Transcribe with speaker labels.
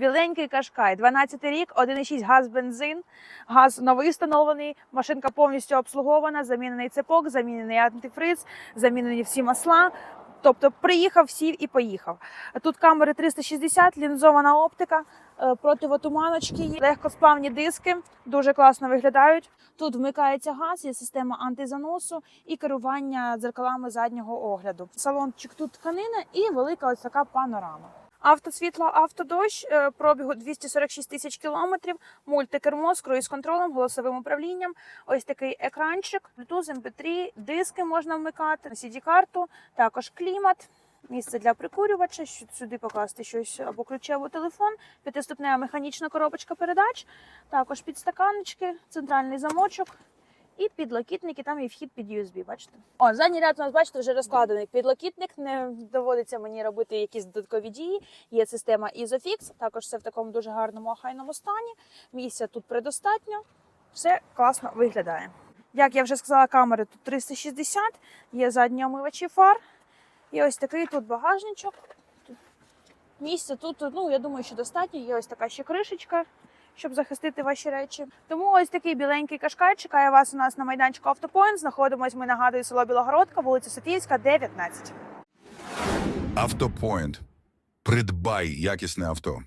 Speaker 1: Біленький кашкай, 12 рік, 1,6 газ бензин, газ новий встановлений, машинка повністю обслугована, замінений цепок, замінений антифриз, замінені всі масла. Тобто приїхав, сів і поїхав. Тут камери 360, лінзована оптика, е, противотуманочки, є, легкосплавні диски, дуже класно виглядають. Тут вмикається газ, є система антизаносу і керування дзеркалами заднього огляду. Салончик тут тканина і велика ось така панорама. Автосвітло, автодощ, е, пробігу 246 тисяч кілометрів, мультикермо з круїз-контролем, голосовим управлінням. Ось такий екранчик, Bluetooth, MP3, диски можна вмикати, CD-карту, також клімат. Місце для прикурювача, що- сюди покласти щось або ключі, телефон, п'ятиступнева механічна коробочка передач, також підстаканнички, центральний замочок і підлокітники. Там є вхід під USB. Бачите? О, задній ряд у нас бачите вже розкладений підлокітник. Не доводиться мені робити якісь додаткові дії. Є система Isofix, також все в такому дуже гарному охайному стані. Місця тут предостатньо. Все класно виглядає. Як я вже сказала, камери тут 360, є задні омивачі фар. І ось такий тут багажничок. Місця тут, ну я думаю, що достатньо. Є ось така ще кришечка, щоб захистити ваші речі. Тому ось такий біленький кашкай чекає вас у нас на майданчику Автопоінт. Знаходимось ми нагадую село Білогородка, вулиця Сатійська, 19.
Speaker 2: Автопоінт. Придбай якісне авто.